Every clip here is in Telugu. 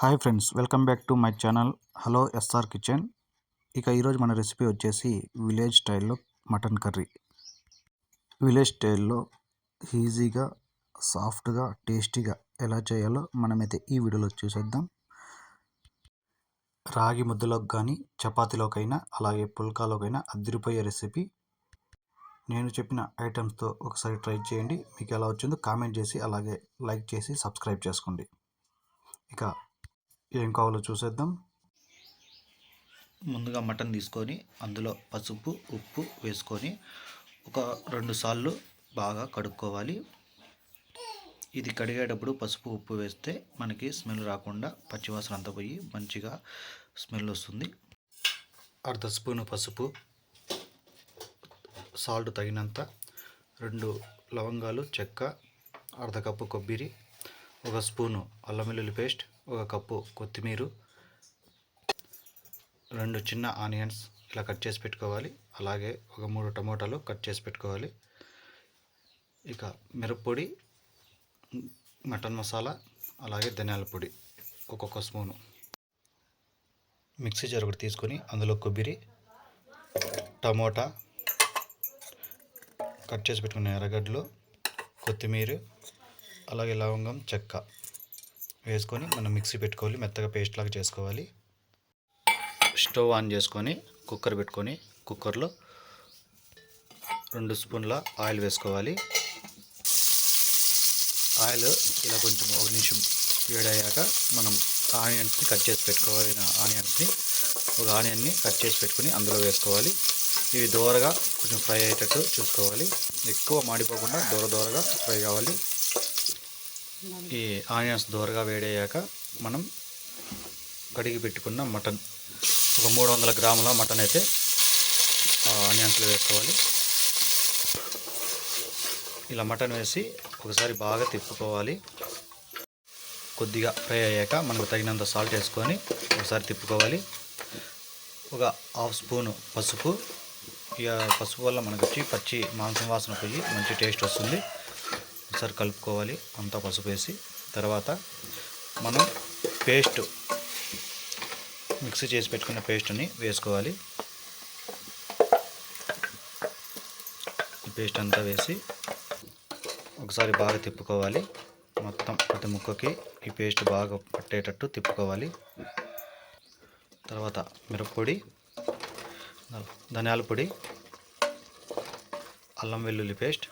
Hi friends welcome back to my channel. Hello S R kitchen. ఇక ఈరోజు మన రెసిపీ వచ్చేసి విలేజ్ స్టైల్లో మటన్ కర్రీ. విలేజ్ స్టైల్లో ఈజీగా సాఫ్ట్గా టేస్టీగా ఎలా చేయాలో మనమైతే ఈ వీడియోలో చూసేద్దాం. రాగి ముద్దలోకి కానీ చపాతీలోకైనా అలాగే పుల్కాలోకైనా అదిరిపోయే రెసిపీ. నేను చెప్పిన ఐటమ్స్తో ఒకసారి ట్రై చేయండి. మీకు ఎలా వచ్చిందో కామెంట్ చేసి అలాగే లైక్ చేసి సబ్స్క్రైబ్ చేసుకోండి. ఇక ఏం కావాలో చూసేద్దాం. ముందుగా మటన్ తీసుకొని అందులో పసుపు ఉప్పు వేసుకొని ఒక రెండు సార్లు బాగా కడుక్కోవాలి. ఇది కడిగేటప్పుడు పసుపు ఉప్పు వేస్తే మనకి స్మెల్ రాకుండా పచ్చివాసన అంతా పోయి మంచిగా స్మెల్ వస్తుంది. అర్ధ స్పూను పసుపు సాల్ట్ తగినంత రెండు లవంగాలు చెక్క అర్ధ కప్పు కొబ్బరి ఒక స్పూను అల్లం వెల్లుల్లి పేస్ట్ ఒక కప్పు కొత్తిమీర రెండు చిన్న ఆనియన్స్ ఇలా కట్ చేసి పెట్టుకోవాలి. అలాగే ఒక మూడు టమోటాలు కట్ చేసి పెట్టుకోవాలి. ఇక మిరప్పొడి మటన్ మసాలా అలాగే ధనియాల పొడి ఒక్కొక్క స్పూను. మిక్సీ జార్ ఒకటి తీసుకొని అందులో కొబ్బరి టమోటా కట్ చేసి పెట్టుకున్న ఎర్రగడ్డలు కొత్తిమీర అలాగే లవంగం చెక్క. వేసుకొని మనం మిక్సీ పెట్టుకోవాలి మెత్తగా పేస్ట్ లాగా చేసుకోవాలి. స్టవ్ ఆన్ చేసుకొని కుక్కర్ పెట్టుకొని కుక్కర్లో రెండు స్పూన్ల ఆయిల్ వేసుకోవాలి. ఆయిల్ ఇలా కొంచెం ఒక నిమిషం వేడయ్యాక మనం ఆనియన్స్ని కట్ చేసి పెట్టుకోవాలిన ఆనియన్స్ని ఒక ఆనియన్ని కట్ చేసి పెట్టుకొని అందులో వేసుకోవాలి. ఇవి దోరగా కొంచెం ఫ్రై అయ్యేటట్టు చూసుకోవాలి. ఎక్కువ మాడిపోకుండా దూర దూరగా ఫ్రై కావాలి. ఈ ఆనియన్స్ దూరగా వేడయ్యాక మనం కడిగి పెట్టుకున్న మటన్. ఒక మూడు వందల గ్రాముల మటన్ అయితే ఆనియన్స్లో వేసుకోవాలి. ఇలా మటన్ వేసి ఒకసారి బాగా తిప్పుకోవాలి. కొద్దిగా ఫ్రై అయ్యాక మనకు తగినంత సాల్ట్ వేసుకొని ఒకసారి తిప్పుకోవాలి. ఒక హాఫ్ స్పూను పసుపు. ఇక పసుపు వల్ల మనకు వచ్చి పచ్చి మాంసం వాసన పోయి మంచి టేస్ట్ వస్తుంది. ఒకసారి కలుపుకోవాలి. అంతా పసుపు వేసి తర్వాత మనం పేస్ట్ మిక్సీ చేసి పెట్టుకున్న పేస్ట్ని వేసుకోవాలి. ఈ పేస్ట్ అంతా వేసి ఒకసారి బాగా తిప్పుకోవాలి. మొత్తం ప్రతి ముక్కకి ఈ పేస్ట్ బాగా పట్టేటట్టు తిప్పుకోవాలి. తర్వాత మిరప్పొడి ధనియాల పొడి అల్లం వెల్లుల్లి పేస్ట్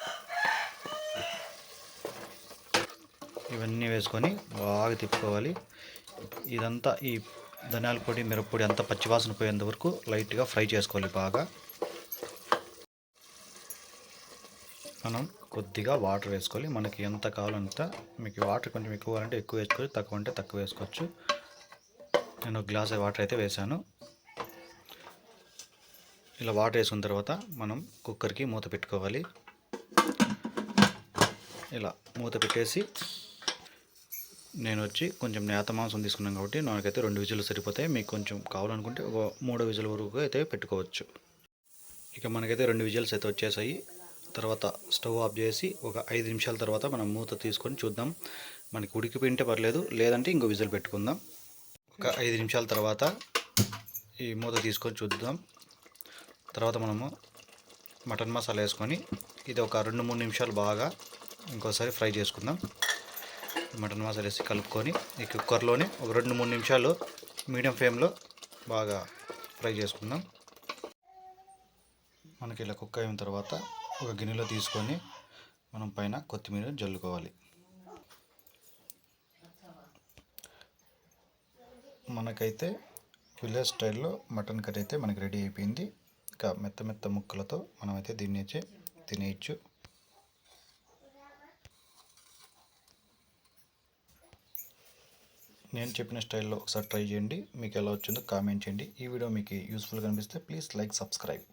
ఇవన్నీ వేసుకొని బాగా తిప్పుకోవాలి. ఇదంతా ఈ ధనియాల పొడి మిరప్పొడి అంతా పచ్చివాసన పోయేంత వరకు లైట్గా ఫ్రై చేసుకోవాలి బాగా. మనం కొద్దిగా వాటర్ వేసుకోవాలి. మనకి ఎంత కావాలంత మీకు వాటర్ కొంచెం ఎక్కువ కావాలంటే ఎక్కువ వేసుకోవచ్చు. తక్కువ అంటే తక్కువ వేసుకోవచ్చు. నేను గ్లాస్ వాటర్ అయితే వేసాను ఇలా వాటర్ వేసుకున్న తర్వాత మనం కుక్కర్కి మూత పెట్టుకోవాలి. ఇలా మూత పెట్టేసి నేను వచ్చి కొంచెం నేత మాంసం తీసుకున్నాను కాబట్టి నాకైతే రెండు విజులు సరిపోతాయి. మీకు కొంచెం కావాలనుకుంటే ఒక మూడు విజుల వరకు అయితే పెట్టుకోవచ్చు. ఇక మనకైతే రెండు విజుల్స్ అయితే వచ్చేసాయి. తర్వాత స్టవ్ ఆఫ్ చేసి ఒక ఐదు నిమిషాల తర్వాత మనం మూత తీసుకొని చూద్దాం. మనకి ఉడికిపోయింటే పర్లేదు లేదంటే ఇంకో విజులు పెట్టుకుందాం. ఒక ఐదు నిమిషాల తర్వాత ఈ మూత తీసుకొని చూద్దాం. తర్వాత మనము మటన్ మసాలా వేసుకొని ఇది ఒక రెండు మూడు నిమిషాలు బాగా ఇంకోసారి ఫ్రై చేసుకుందాం. మటన్ మసాలా వేసి కలుపుకొని ఈ కుక్కర్లోనే ఒక రెండు మూడు నిమిషాలు మీడియం ఫ్లేమ్లో బాగా ఫ్రై చేసుకుందాం. మనకి ఇలా కుక్ అయిన తర్వాత ఒక గిన్నెలో తీసుకొని మనం పైన కొత్తిమీర జల్లుకోవాలి. మనకైతే విలేజ్ స్టైల్లో మటన్ కర్రీ అయితే మనకి రెడీ అయిపోయింది. ఇంకా మెత్త మెత్త ముక్కలతో మనమైతే దీన్ని అయితే తినేయచ్చు. నేను చెప్పిన స్టైల్లో ఒకసారి ట్రై చేయండి. మీకు ఎలా వచ్చిందో కామెంట్ చేయండి. ఈ వీడియో మీకు యూస్ఫుల్గా అనిపిస్తే ప్లీజ్ లైక్ సబ్స్క్రైబ్